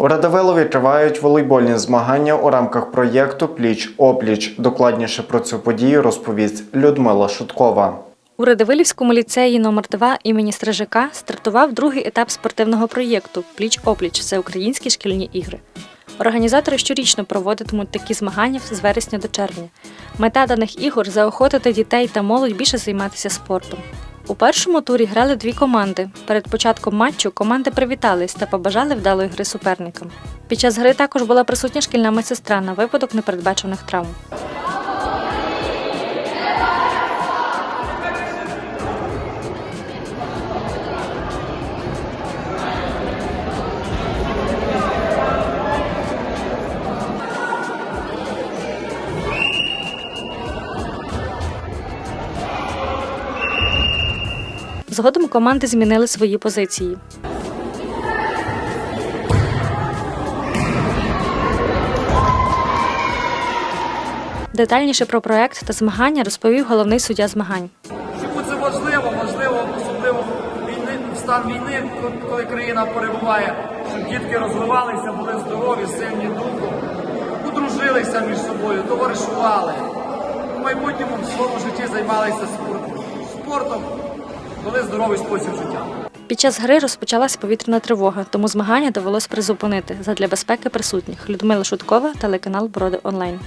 У Радивилові тривають волейбольні змагання у рамках проєкту Пліч опліч. Докладніше про цю подію розповість Людмила Шуткова. У Радивилівському ліцеї номер 2 імені Стражака стартував другий етап спортивного проєкту Пліч-опліч Всеукраїнські шкільні ігри. Організатори щорічно проводитимуть такі змагання з вересня до червня. Мета даних ігор заохотити дітей та молодь більше займатися спортом. У першому турі грали дві команди. Перед початком матчу команди привітались та побажали вдалої гри суперникам. Під час гри також була присутня шкільна медсестра на випадок непередбачених травм. Згодом команди змінили свої позиції. Детальніше про проект та змагання розповів головний суддя змагань. Чому це важливо? Важливо, особливо війни, в стан війни, коли країна перебуває, щоб дітки розвивалися, були здорові, сильні духом, подружилися між собою, товаришували. В майбутньому в своєму житті займалися спортом. Спортом були здоровий спосіб життя. Під час гри розпочалась повітряна тривога, тому змагання довелось призупинити задля безпеки присутніх. Людмила Шуткова, телеканал Броди Онлайн.